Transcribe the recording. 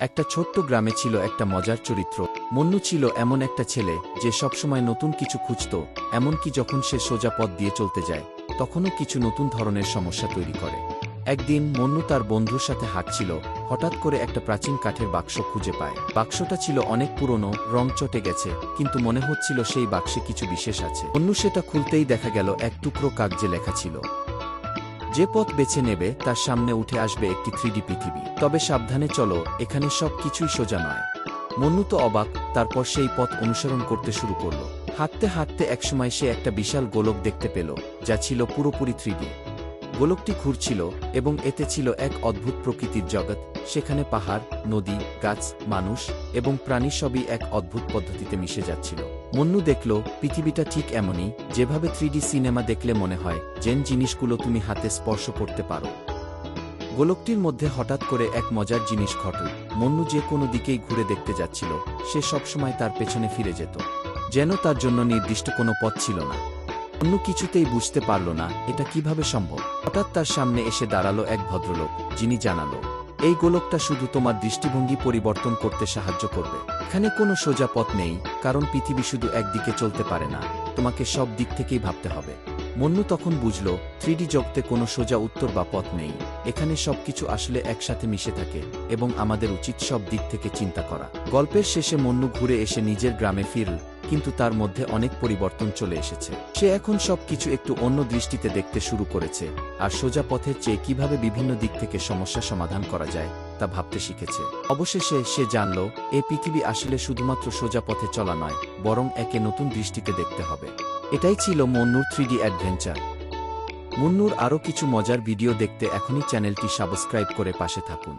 একটা ছোট্ট গ্রামে ছিল একটা মজার চরিত্র। মন্নু ছিল এমন একটা ছেলে যে সবসময় নতুন কিছু খুঁজত, এমনকি যখন সে সোজা পথ দিয়ে চলতে যায়, তখনও কিছু নতুন ধরনের সমস্যা তৈরি করে। একদিন মন্নু তার বন্ধুর সাথে হাঁটছিল, হঠাৎ করে একটা প্রাচীন কাঠের বাক্স খুঁজে পায়। বাক্সটা ছিল অনেক পুরনো, রং চটে গেছে, কিন্তু মনে হচ্ছিল সেই বাক্সে কিছু বিশেষ আছে। মন্নু সেটা খুলতেই দেখা গেল এক টুকরো কাগজে লেখা ছিল। যে পথ বেছে নেবে, তার সামনে উঠে আসবে একটি থ্রিডি পৃথিবী। তবে সাবধানে চলো, এখানে সব কিছুই সোজা নয়। মন্নু তো অবাক, তারপর সেই পথ অনুসরণ করতে শুরু করল। হাঁটতে হাঁটতে একসময় সে একটা বিশাল গোলক দেখতে পেল, যা ছিল পুরোপুরি থ্রিডি। গোলকটি ঘুরছিল এবং এতে ছিল এক অদ্ভুত প্রকৃতির জগৎ, সেখানে পাহাড়, নদী, গাছ, মানুষ এবং প্রাণী সবই এক অদ্ভুত পদ্ধতিতে মিশে যাচ্ছিল। মন্নু দেখল, পৃথিবীটা ঠিক এমনই, যেভাবে থ্রিডি সিনেমা দেখলে মনে হয়, যেন জিনিসগুলো তুমি হাতে স্পর্শ করতে পারো। গোলকটির মধ্যে হঠাৎ করে এক মজার জিনিস ঘটল। মন্নু যে কোনো দিকেই ঘুরে দেখতে যাচ্ছিল, সে সবসময় তার পেছনে ফিরে যেত। যেন তার জন্য নির্দিষ্ট কোনো পথ ছিল না। অন্য কিছুতেই বুঝতে পারল না এটা কীভাবে সম্ভব। হঠাৎ তার সামনে এসে দাঁড়াল এক ভদ্রলোক, যিনি জানালো, এই গোলকটা শুধু তোমার দৃষ্টিভঙ্গি পরিবর্তন করতে সাহায্য করবে। এখানে কোনো সোজা পথ নেই, কারণ পৃথিবী শুধু একদিকে চলতে পারে না, তোমাকে সব দিক থেকেই ভাবতে হবে। মন্নু তখন বুঝল, থ্রিডি জগতে কোনো সোজা উত্তর বা পথ নেই, এখানে সবকিছু আসলে একসাথে মিশে থাকে, এবং আমাদের উচিত সব দিক থেকে চিন্তা করা। গল্পের শেষে মন্নু ঘুরে এসে নিজের গ্রামে ফিরল কিন্তু তার মধ্যে অনেক পরিবর্তন চলে এসেছে। সে এখন সবকিছু একটু অন্য দৃষ্টিতে দেখতে শুরু করেছে, আর সোজা পথের চেয়ে কীভাবে বিভিন্ন দিক থেকে সমস্যা সমাধান করা যায়, তা ভাবতে শিখেছে। অবশেষে সে জানল এই পৃথিবী আসলে শুধুমাত্র সোজা পথে চলা নয়, বরং একে নতুন দৃষ্টিতে দেখতে হবে। এটাই ছিল মন্নুর থ্রিডি অ্যাডভেঞ্চার। মুন্নুর আরও কিছু মজার ভিডিও দেখতে এখনই চ্যানেলটি সাবস্ক্রাইব করে পাশে থাকুন।